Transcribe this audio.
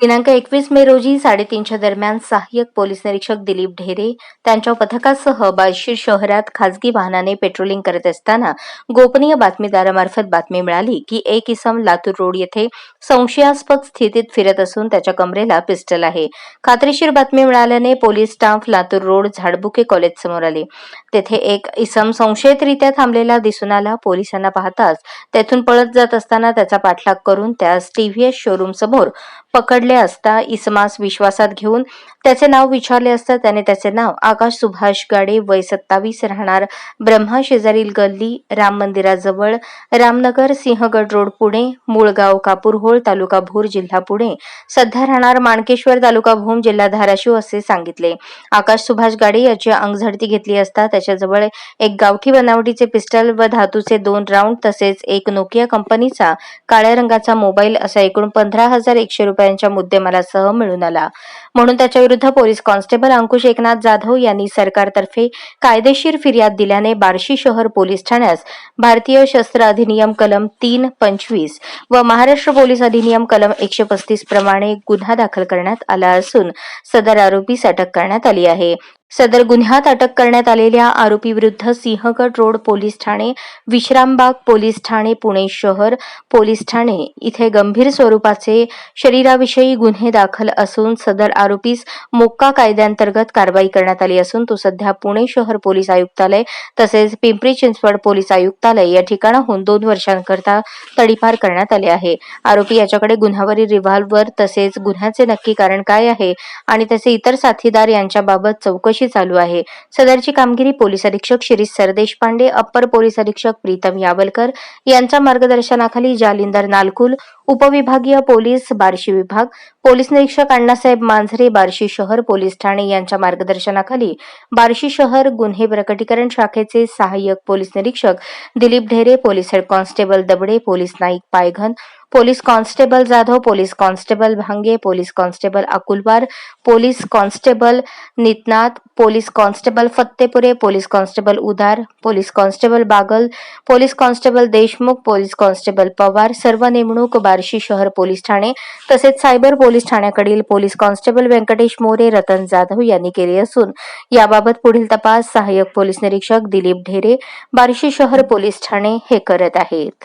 दिनांक एकवीस मे रोजी साडेतीनच्या दरम्यान सहाय्यक पोलीस निरीक्षक दिलीप ढेरे त्यांच्या पथकासह बाळशीर शहरात खासगी वाहनाने पेट्रोलिंग करत असताना गोपनीय बातमीदारामार्फत बातमी मिळाली की एक इसम लातूर रोड येथे संशयास्पद स्थितीत फिरत असून त्याच्या कमरेला पिस्टल आहे. खात्रीशीर बातमी मिळाल्याने police staff Latur road Zadbuke college समोर आले. तेथे एक इसम संशयितरित्या थांबलेला दिसून आला. पोलिसांना पाहताच तेथून पळत जात असताना त्याचा पाठलाग करून त्यास टीव्हीएस शोरूम समोर पकडले असता इसमास विश्वासात घेऊन त्याचे नाव विचारले असता त्याने त्याचे नाव आकाश सुभाष गाडे वय सत्तावीस राहणार. ब्रह्मा शेजारील गल्ली राम मंदिराजवळ. रामनगर सिंहगड रोड पुणे. मूळगाव कापूरहोळ तालुका भोर जिल्हा पुणे. सध्या राहणार माणकेश्वर तालुका भूम जिल्हा धाराशिव असे सांगितले. आकाश सुभाष गाडे याची अंगझडती घेतली असता त्याच्याजवळ एक गावठी बनावटीचे पिस्टल व धातूचे दोन राऊंड तसेच एक नोकिया कंपनीचा काळ्या रंगाचा मोबाईल असा एकूण पंधरा हजार एकशे रुपये रुपयांच्या मुद्देमालासह मिळून आला. म्हणून त्याच्या विरुद्ध पोलीस कॉन्स्टेबल अंकुश एकनाथ जाधव यांनी सरकारतर्फे कायदेशीर फिर्याद दिल्याने बार्शी शहर पोलीस ठाण्यास भारतीय शस्त्र अधिनियम कलम तीन पंचवीस व महाराष्ट्र पोलीस अधिनियम कलम एकशे पस्तीस प्रमाणे गुन्हा दाखल करण्यात आला असून सदर आरोपीस अटक करण्यात आली आहे. सदर गुन्ह्यात अटक करण्यात आलेल्या आरोपीविरुद्ध सिंहगड रोड पोलीस ठाणे विश्रामबाग पोलीस ठाणे पुणे शहर पोलीस ठाणे इथे गंभीर स्वरूपाचे शरीराविषयी गुन्हे दाखल असून सदर आरोपीस मोक्का कायद्यांतर्गत कारवाई करण्यात आली असून तो सध्या पुणे शहर पोलीस आयुक्तालय तसेच पिंपरी चिंचवड पोलीस आयुक्तालय या ठिकाणाहून दोन वर्षांकरता तडीपार करण्यात आले आहे. आरोपी याच्याकडे गुन्ह्यावरील रिव्हॉल्व्हर तसेच गुन्ह्याचे नक्की कारण काय आहे आणि त्याचे इतर साथीदार यांच्याबाबत चौकशी चालू आहे. सदरची कामगिरी पोलीस अधीक्षक शिरीष सरदेशपांडे अप्पर पोलीस अधीक्षक प्रीतम यावलकर यांच्या मार्गदर्शनाखाली जालिंदर नालकुल उपविभागीय पोलीस बार्शी विभाग पोलीस निरीक्षक अण्णासाहेब मांझरे बार्शी शहर पोलीस ठाणे यांच्या मार्गदर्शनाखाली बार्शी शहर गुन्हे प्रकटीकरण शाखेचे सहाय्यक पोलीस निरीक्षक Dilip Dhere police head constable Dabade police Naik Payghan police constable Jadhav police constable Bhange police constable Akulwar police constable Nitnath police constable Fattepure police constable Udar police constable Bagal police constable Deshmukh police constable Pawar सर्व नेमणूक बार्शी शहर police ठाणे तसेच cyber police ठाण्याकडील police constable Venkatesh More Ratan Jadhav यांनी केली असून याबाबत पुढील तपास सहाय्यक पोलीस निरीक्षक दिलीप ढेरे बार्शी शहर पोलीस ठाणे हे करत आहेत.